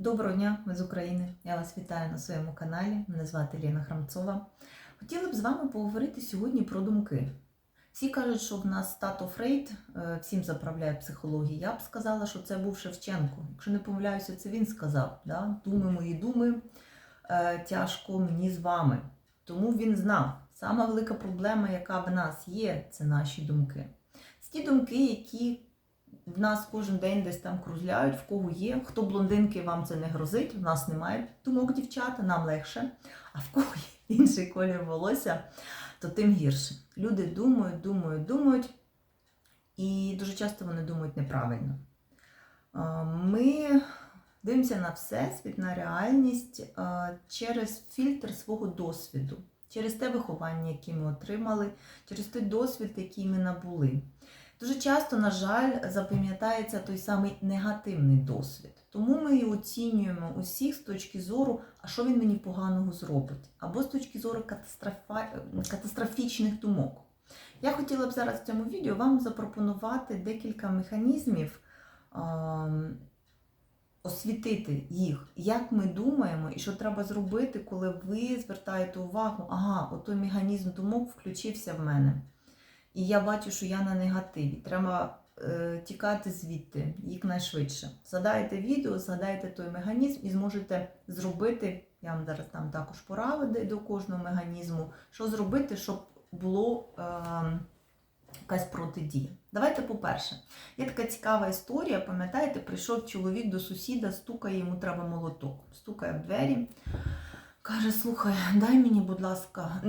Доброго дня, ми з України. Я вас вітаю на своєму каналі. Мене звати Ліна Храмцова. Хотіла б з вами поговорити сьогодні про думки. Всі кажуть, що в нас тато Фрейд е, всім заправляє психологію. Я б сказала, що це був Шевченко. Якщо не помиляюся, це він сказав. Да? Думи мої думи, е, тяжко мені з вами. Тому він знав, сама велика проблема, яка в нас є, це наші думки. Це ті думки, які в нас кожен день десь там кружляють, в кого є. Хто блондинки, вам це не грозить. В нас немає думок дівчата, нам легше. А в кого є інший колір волосся, то тим гірше. Люди думають, думають, думають, і дуже часто вони думають неправильно. Ми дивимося на всесвіт, на реальність через фільтр свого досвіду, через те виховання, яке ми отримали, через той досвід, який ми набули. Дуже часто, на жаль, запам'ятається той самий негативний досвід. Тому ми і оцінюємо усіх з точки зору, а що він мені поганого зробить, або з точки зору катастрофа... катастрофічних думок. Я хотіла б зараз в цьому відео вам запропонувати декілька механізмів, освітити їх, як ми думаємо, і що треба зробити, коли ви звертаєте увагу, ага, отой механізм думок включився в мене. І я бачу, що я на негативі. Треба е, тікати звідти якнайшвидше. Згадайте відео, згадайте той механізм і зможете зробити. Я вам зараз там також поради до кожного механізму, що зробити, щоб було е, якась протидія. Давайте, по-перше, є така цікава історія. Пам'ятаєте, прийшов чоловік до сусіда, стукає, йому треба молоток. Стукає в двері. Каже, слухай, дай мені, будь ласка,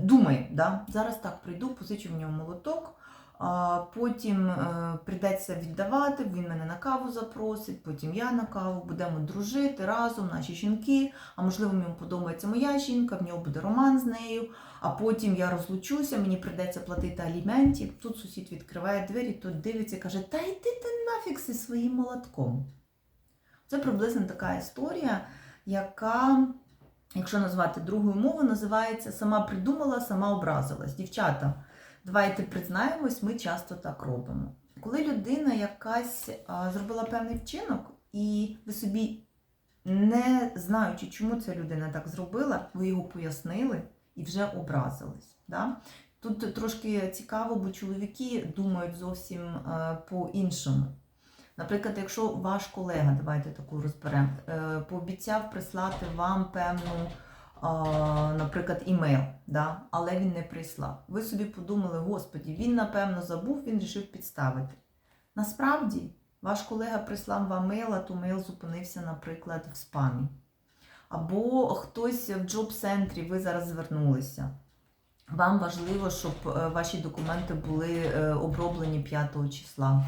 думай, да? зараз так прийду, позичу в нього молоток, а потім е, прийдеться віддавати, він мене на каву запросить, потім я на каву, будемо дружити разом, наші жінки, а можливо, йому подобається моя жінка, в нього буде роман з нею, а потім я розлучуся, мені прийдеться платити аліментів. Тут сусід відкриває двері, тут дивиться і каже, та йди ти нафіг зі своїм молотком. Це приблизно така історія, яка якщо назвати другою мовою, називається Сама придумала, сама образилась. Дівчата, давайте признаємось, ми часто так робимо. Коли людина якась зробила певний вчинок, і ви собі, не знаючи, чому ця людина так зробила, ви його пояснили і вже образились. Да? Тут трошки цікаво, бо чоловіки думають зовсім по-іншому. Наприклад, якщо ваш колега, давайте таку розберемо, е, пообіцяв прислати вам певну, наприклад, імейл, да? але він не прислав. Ви собі подумали, господі, він, напевно, забув, він вирішив підставити. Насправді, ваш колега прислав вам мейл, а то мейл зупинився, наприклад, в спамі. Або хтось в джоб-центрі, ви зараз звернулися. Вам важливо, щоб е, ваші документи були е, оброблені 5 числа.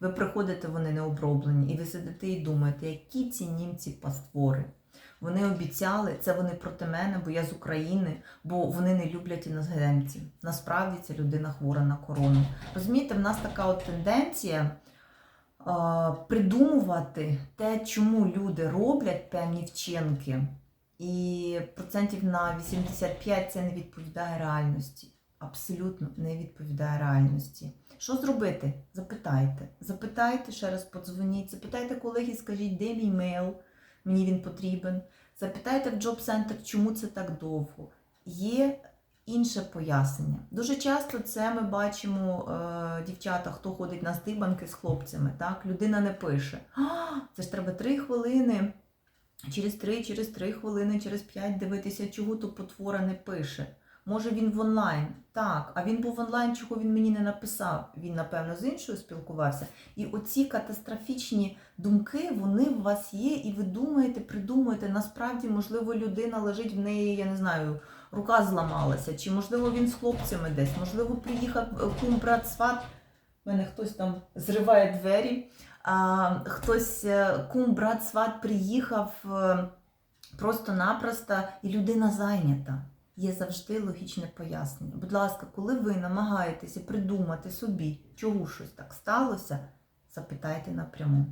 Ви приходите, вони не оброблені, і ви сидите і думаєте, які ці німці паствори. Вони обіцяли, це вони проти мене, бо я з України, бо вони не люблять іноземців. Насправді ця людина хвора на корону. Розумієте, в нас така от тенденція е, придумувати те, чому люди роблять певні вчинки, і процентів на 85 це не відповідає реальності. Абсолютно не відповідає реальності. Що зробити? Запитайте. Запитайте, ще раз подзвоніть, запитайте колеги, скажіть, де мій мейл, мені він потрібен. Запитайте в Джоб Центр, чому це так довго. Є інше пояснення. Дуже часто це ми бачимо, е, дівчата, хто ходить на здибанки з хлопцями. Так? Людина не пише. А, це ж треба три хвилини. Через три, через три хвилини, через п'ять дивитися, чого то потвора не пише. Може він в онлайн? Так, а він був в онлайн, чого він мені не написав. Він, напевно, з іншою спілкувався. І оці катастрофічні думки, вони у вас є, і ви думаєте, придумуєте. Насправді, можливо, людина лежить в неї, я не знаю, рука зламалася, чи, можливо, він з хлопцями десь, можливо, приїхав кум, брат, сват. У мене хтось там зриває двері, а хтось, е, кум, брат, сват приїхав е, просто-напросто, і людина зайнята є завжди логічне пояснення. Будь ласка, коли ви намагаєтеся придумати собі, чому щось так сталося, запитайте напряму.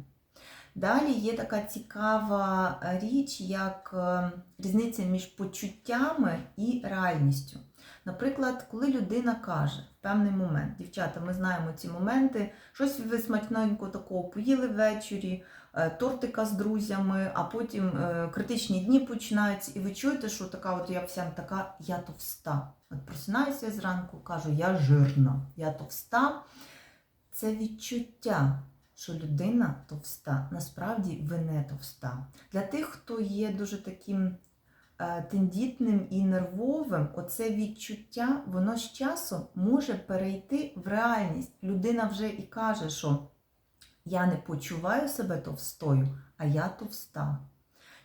Далі є така цікава річ, як е, різниця між почуттями і реальністю. Наприклад, коли людина каже в певний момент, дівчата, ми знаємо ці моменти, щось ви смачненько такого поїли ввечері, е, тортика з друзями, а потім е, критичні дні починаються, і ви чуєте, що така, от я вся така, я товста. От просинаюся зранку, кажу, я жирна, я товста. Це відчуття, що людина товста. Насправді ви не товста. Для тих, хто є дуже таким е, тендітним і нервовим, оце відчуття, воно з часом може перейти в реальність. Людина вже і каже, що я не почуваю себе товстою, а я товста.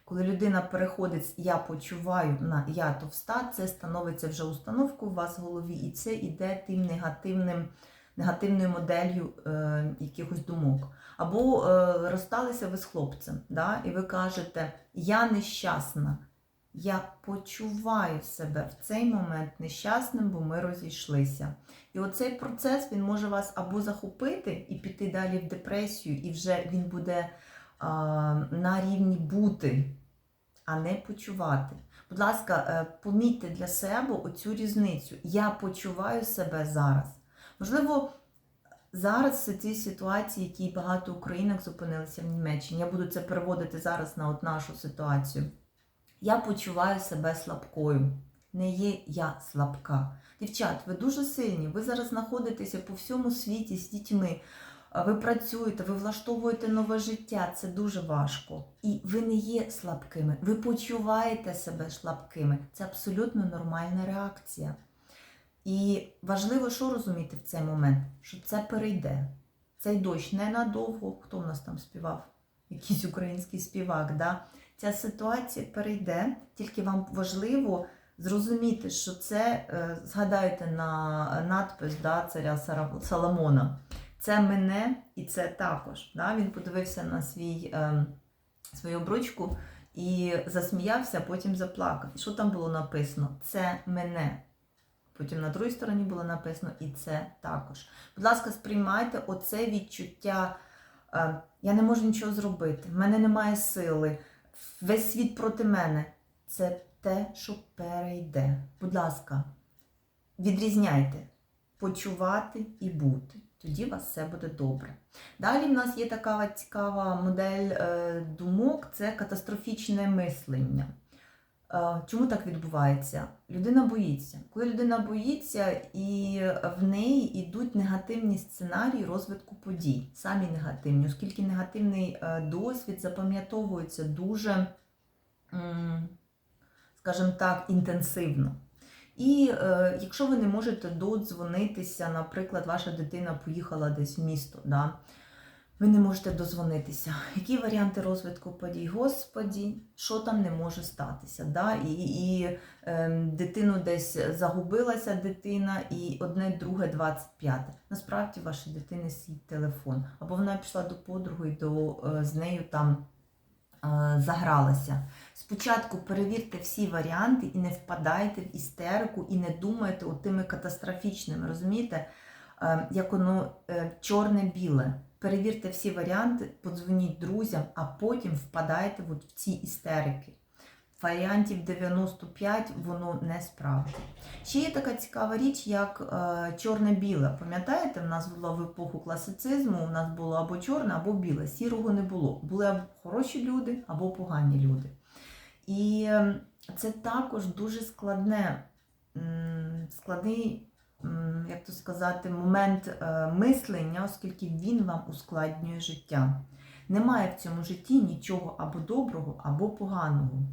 Коли людина переходить з я почуваю на я товста, це становиться вже установкою у вас в голові, і це йде тим негативним, негативною моделлю е, якихось думок. Або е, розсталися ви з хлопцем, да, і ви кажете, я нещасна, я почуваю себе в цей момент нещасним, бо ми розійшлися. І оцей процес він може вас або захопити і піти далі в депресію, і вже він буде а, на рівні бути, а не почувати. Будь ласка, е, помітьте для себе оцю різницю. Я почуваю себе зараз. Можливо, зараз в цій ситуації, в якій багато українок зупинилися в Німеччині, я буду це переводити зараз на от нашу ситуацію. Я почуваю себе слабкою. Не є я слабка. Дівчат, ви дуже сильні. Ви зараз знаходитеся по всьому світі з дітьми. Ви працюєте, ви влаштовуєте нове життя. Це дуже важко. І ви не є слабкими. Ви почуваєте себе слабкими. Це абсолютно нормальна реакція. І важливо, що розуміти в цей момент, що це перейде. Цей дощ ненадовго. Хто в нас там співав? Якийсь український співак. Да? Ця ситуація перейде, тільки вам важливо зрозуміти, що це, е, згадайте на надпис да, царя Соломона. Це мене і це також. Да? Він подивився на свій, е, свою обручку і засміявся, потім заплакав. Що там було написано? Це мене. Потім на другій стороні було написано і це також. Будь ласка, сприймайте оце відчуття. е, Я не можу нічого зробити, в мене немає сили, весь світ проти мене. Це те, що перейде. Будь ласка, відрізняйте почувати і бути. Тоді у вас все буде добре. Далі в нас є така цікава модель е, думок це катастрофічне мислення. Е, Чому так відбувається? Людина боїться. Коли людина боїться, і в неї йдуть негативні сценарії розвитку подій, самі негативні, оскільки негативний е, досвід запам'ятовується дуже, скажімо так, інтенсивно. І е, якщо ви не можете додзвонитися, наприклад, ваша дитина поїхала десь в місто, да? Ви не можете дозвонитися. Які варіанти розвитку подій? Господі, що там не може статися? Да? І, і е, дитину десь загубилася дитина, і одне, друге, 25. Насправді вашої дитини свій телефон. Або вона пішла до подруги, до, е, з нею там е, загралася. Спочатку перевірте всі варіанти і не впадайте в істерику, і не думайте тими катастрофічними, розумієте? Е, Як воно е, чорне-біле. Перевірте всі варіанти, подзвоніть друзям, а потім впадайте от в ці істерики. Варіантів 95 воно не справді. Ще є така цікава річ, як е, чорне-біле. Пам'ятаєте, в нас було в епоху класицизму, у нас було або чорне, або біле. Сірого не було. Були або хороші люди, або погані люди. І е, це також дуже складне, складний, як то сказати, момент е, мислення, оскільки він вам ускладнює життя. Немає в цьому житті нічого або доброго, або поганого.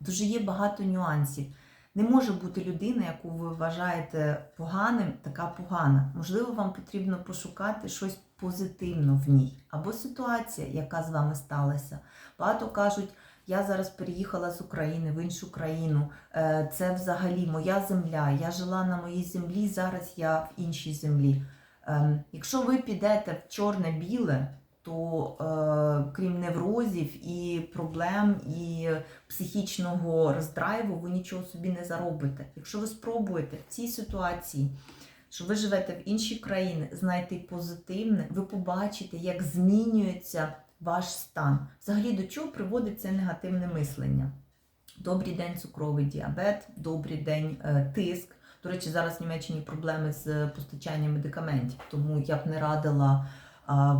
Дуже є багато нюансів. Не може бути людина, яку ви вважаєте поганим, така погана. Можливо, вам потрібно пошукати щось позитивне в ній, або ситуація, яка з вами сталася. Багато кажуть, я зараз переїхала з України в іншу країну. Е, Це взагалі моя земля. Я жила на моїй землі, зараз я в іншій землі. Ем, Якщо ви підете в чорне-біле, то е, крім неврозів і проблем, і психічного роздрайву, ви нічого собі не заробите. Якщо ви спробуєте в цій ситуації, що ви живете в іншій країні, знайти позитивне, ви побачите, як змінюється ваш стан. Взагалі до чого приводить це негативне мислення? Добрий день, цукровий діабет, добрий день, е, тиск. До речі, зараз в Німеччині проблеми з постачанням медикаментів, тому я б не радила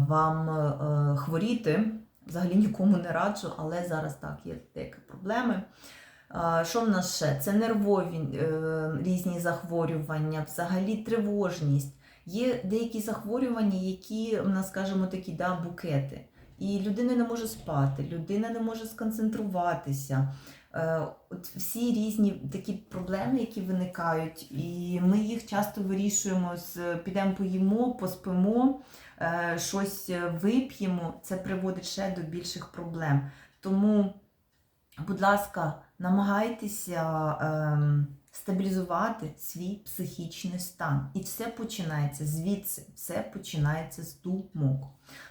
вам е, хворіти взагалі нікому не раджу, але зараз так є деякі проблеми. Що в нас ще? Це нервові е, різні захворювання, взагалі тривожність. Є деякі захворювання, які в нас, скажімо, такі да, букети. І людина не може спати, людина не може сконцентруватися. Е, От всі різні такі проблеми, які виникають, і ми їх часто вирішуємо з підемо поїмо, поспимо, е, щось вип'ємо. Це приводить ще до більших проблем. Тому, будь ласка, намагайтеся ем, стабілізувати свій психічний стан. І все починається звідси, все починається з думок.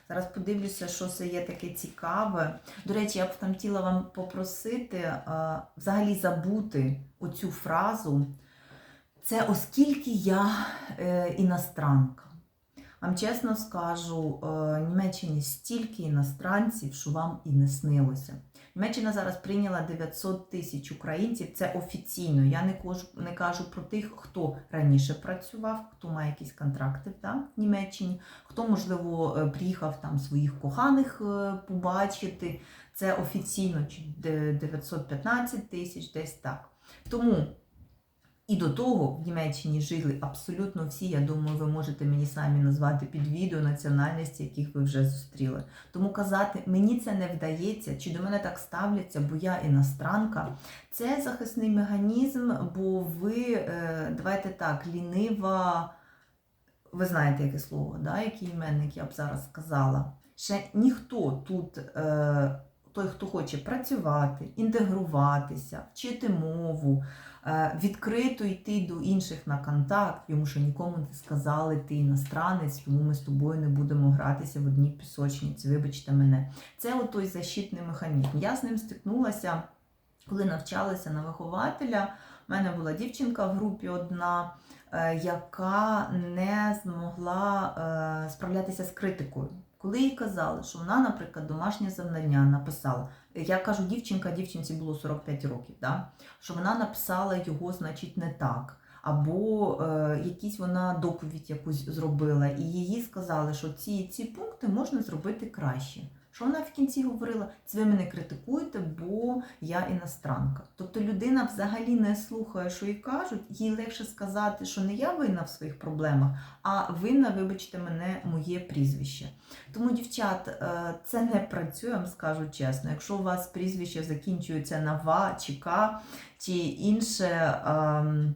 Зараз подивлюся, що це є таке цікаве. До речі, я б там хотіла вам попросити е, взагалі забути оцю фразу. Це оскільки я е, іностранка. Вам чесно скажу, е, Німеччині стільки іностранців, що вам і не снилося. Німеччина зараз прийняла 900 тисяч українців. Це офіційно. Я не кажу, не кажу про тих, хто раніше працював, хто має якісь контракти да, в Німеччині, хто, можливо, е, приїхав там своїх коханих е, побачити. Це офіційно чи 915 тисяч, десь так. Тому і до того в Німеччині жили абсолютно всі. Я думаю, ви можете мені самі назвати під відео національності, яких ви вже зустріли. Тому казати, мені це не вдається, чи до мене так ставляться, бо я іностранка. Це захисний механізм, бо ви, е, давайте так, лінива, ви знаєте, яке слово, да? який іменник я б зараз сказала. Ще ніхто тут. Е, той, хто хоче працювати, інтегруватися, вчити мову, відкрито йти до інших на контакт, йому що нікому не сказали, ти іностранець, тому ми з тобою не будемо гратися в одній пісочниці, вибачте мене. Це от той защитний механізм. Я з ним стикнулася, коли навчалася на вихователя. У мене була дівчинка в групі одна, е, яка не змогла е, справлятися з критикою. Коли їй казали, що вона, наприклад, домашнє завдання написала, я кажу, дівчинка, дівчинці було 45 років, да? що вона написала його, значить, не так. Або е, якісь вона доповідь якусь зробила, і її сказали, що ці, ці пункти можна зробити краще. Що вона в кінці говорила? Це ви мене критикуєте, бо я іностранка. Тобто людина взагалі не слухає, що їй кажуть, їй легше сказати, що не я винна в своїх проблемах, а винна, вибачте мене, моє прізвище. Тому, дівчат, е, це не працює, вам скажу чесно. Якщо у вас прізвище закінчується на ва чи ка, чи інше. ем,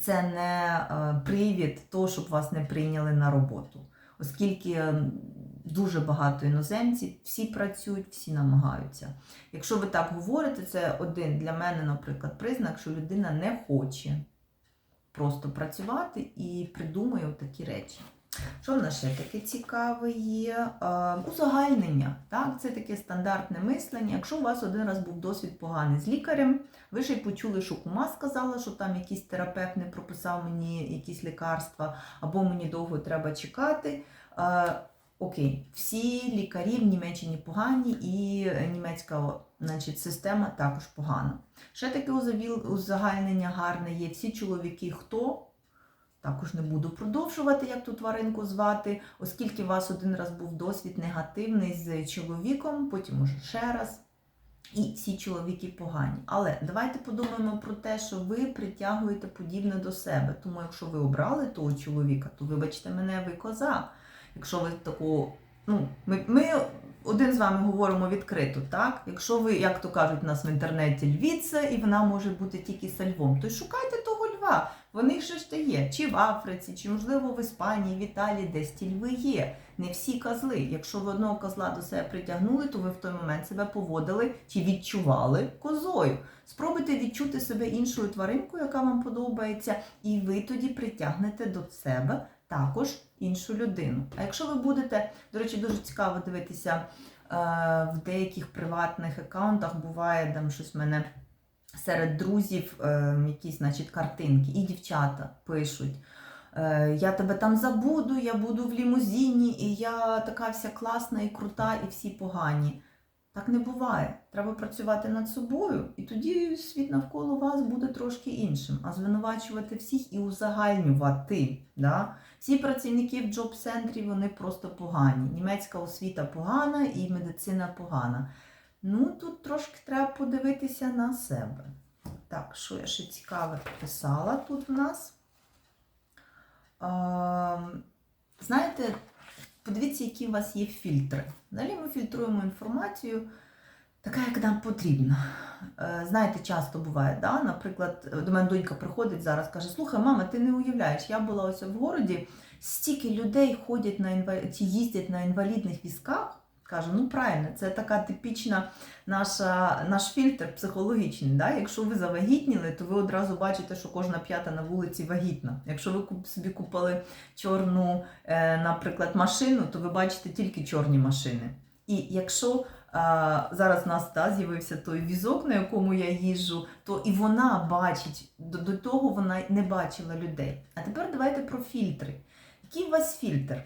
Це не е, привід того, щоб вас не прийняли на роботу. Оскільки дуже багато іноземців, всі працюють, всі намагаються. Якщо ви так говорите, це один для мене, наприклад, признак, що людина не хоче просто працювати і придумує такі речі. Що в нас ще таке цікаве є? Узагальнення. Так? Це таке стандартне мислення. Якщо у вас один раз був досвід поганий з лікарем, ви ще й почули, що кума сказала, що там якийсь терапевт не прописав мені якісь лікарства, або мені довго треба чекати. Е, Окей, всі лікарі в Німеччині погані, і німецька значить, система також погана. Ще таке узагальнення гарне є. Всі чоловіки хто? Також не буду продовжувати, як ту тваринку звати, оскільки у вас один раз був досвід негативний з чоловіком, потім уже ще раз. І всі чоловіки погані. Але давайте подумаємо про те, що ви притягуєте подібне до себе. Тому якщо ви обрали того чоловіка, то вибачте мене, ви коза. Якщо ви таку, ну, ми, ми один з вами говоримо відкрито, так? Якщо ви, як то кажуть у нас в інтернеті, львіця, і вона може бути тільки со львом, то шукайте того льва. Вони ще ж ж є, чи в Африці, чи можливо в Іспанії, в Італії, десь ті льви є. Не всі козли. Якщо ви одного козла до себе притягнули, то ви в той момент себе поводили чи відчували козою. Спробуйте відчути себе іншою тваринкою, яка вам подобається, і ви тоді притягнете до себе також іншу людину. А якщо ви будете, до речі, дуже цікаво дивитися е, в деяких приватних аккаунтах, буває там щось в мене серед друзів, е, якісь, значить, картинки, і дівчата пишуть. е, Я тебе там забуду, я буду в лімузині, і я така вся класна і крута, і всі погані. Так не буває. Треба працювати над собою, і тоді світ навколо вас буде трошки іншим. А звинувачувати всіх і узагальнювати. Да? Ці працівники в джоб-центрі вони просто погані. Німецька освіта погана і медицина погана. Ну, тут трошки треба подивитися на себе. Так, що я ще цікаве писала тут в нас? А, знаєте, подивіться, які у вас є фільтри. Далі ми фільтруємо інформацію, така, як нам потрібна. Е, Знаєте, часто буває, да? наприклад, до мене донька приходить зараз, каже: Слухай, мама, ти не уявляєш, я була ось в городі, стільки людей ходять на інва... ті їздять на інвалідних візках. Каже, ну правильно, це така типічна наша, наш фільтр психологічний. Да? Якщо ви завагітніли, то ви одразу бачите, що кожна п'ята на вулиці вагітна. Якщо ви собі купили чорну, е, наприклад, машину, то ви бачите тільки чорні машини. І якщо зараз у нас та, з'явився той візок, на якому я їжджу, то і вона бачить, до, до того вона не бачила людей. А тепер давайте про фільтри. Який у вас фільтр?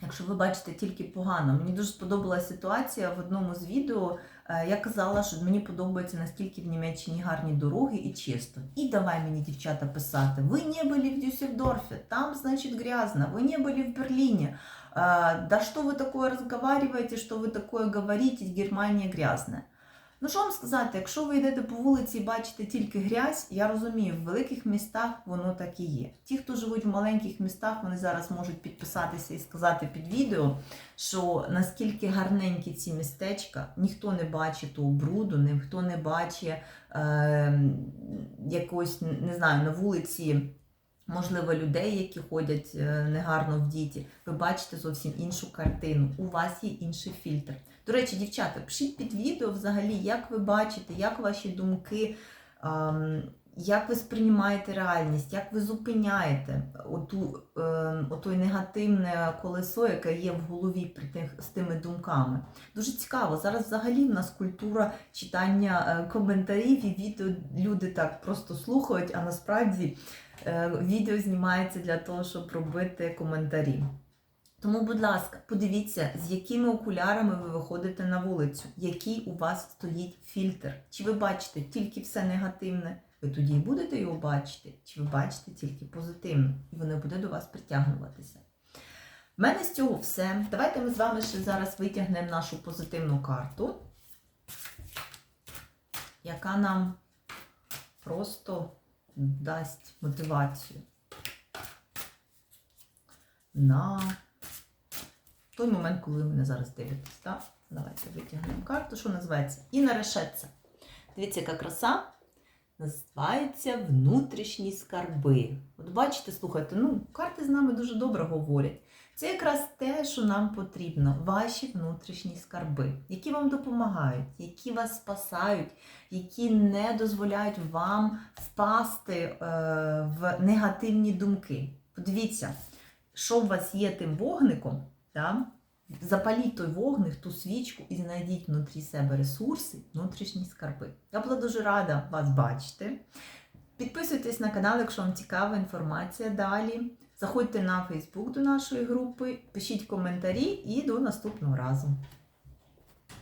Якщо ви бачите тільки погано, мені дуже сподобалася ситуація в одному з відео. Е, Я казала, що мені подобається наскільки в Німеччині гарні дороги і чисто. І давай мені, дівчата, писати: ви не були в Дюссельдорфі, там, значить, грязно, ви не були в Берліні. Да что вы такое разговариваете, что ви такое говорите, Германія грязна. Ну що вам сказати, якщо ви йдете по вулиці і бачите тільки грязь, я розумію, в великих містах воно так і є. Ті, хто живуть в маленьких містах, вони зараз можуть підписатися і сказати під відео, що наскільки гарненькі ці містечка, ніхто не бачить того бруду, ніхто не бачить е, якось, не знаю, на вулиці. Можливо, людей, які ходять е, негарно в діті, ви бачите зовсім іншу картину. У вас є інший фільтр. До речі, дівчата, пишіть під відео взагалі, як ви бачите, як ваші думки, ем, як ви сприймаєте реальність, як ви зупиняєте оту, ем, отой негативне колесо, яке є в голові при тих, з тими думками. Дуже цікаво. Зараз взагалі в нас культура читання е, коментарів і відео люди так просто слухають, а насправді. Е, Відео знімається для того, щоб робити коментарі. Тому, будь ласка, подивіться, з якими окулярами ви виходите на вулицю, який у вас стоїть фільтр. Чи ви бачите тільки все негативне, ви тоді і будете його бачити, чи ви бачите тільки позитивне, і воно буде до вас притягнуватися. В мене з цього все. Давайте ми з вами ще зараз витягнемо нашу позитивну карту, яка нам просто дасть мотивацію на той момент, коли мене зараз дивитесь. Так? Давайте витягнемо карту, що називається І на решетце. Дивіться, яка краса. Називається внутрішні скарби. От бачите, слухайте, ну, карти з нами дуже добре говорять. Це якраз те, що нам потрібно, ваші внутрішні скарби, які вам допомагають, які вас спасають, які не дозволяють вам впасти е, в негативні думки. Подивіться, що у вас є тим вогником, да? запаліть той вогник, ту свічку і знайдіть внутрі себе ресурси, внутрішні скарби. Я була дуже рада вас бачити. Підписуйтесь на канал, якщо вам цікава інформація далі. Заходьте на Фейсбук до нашої групи, пишіть коментарі і до наступного разу.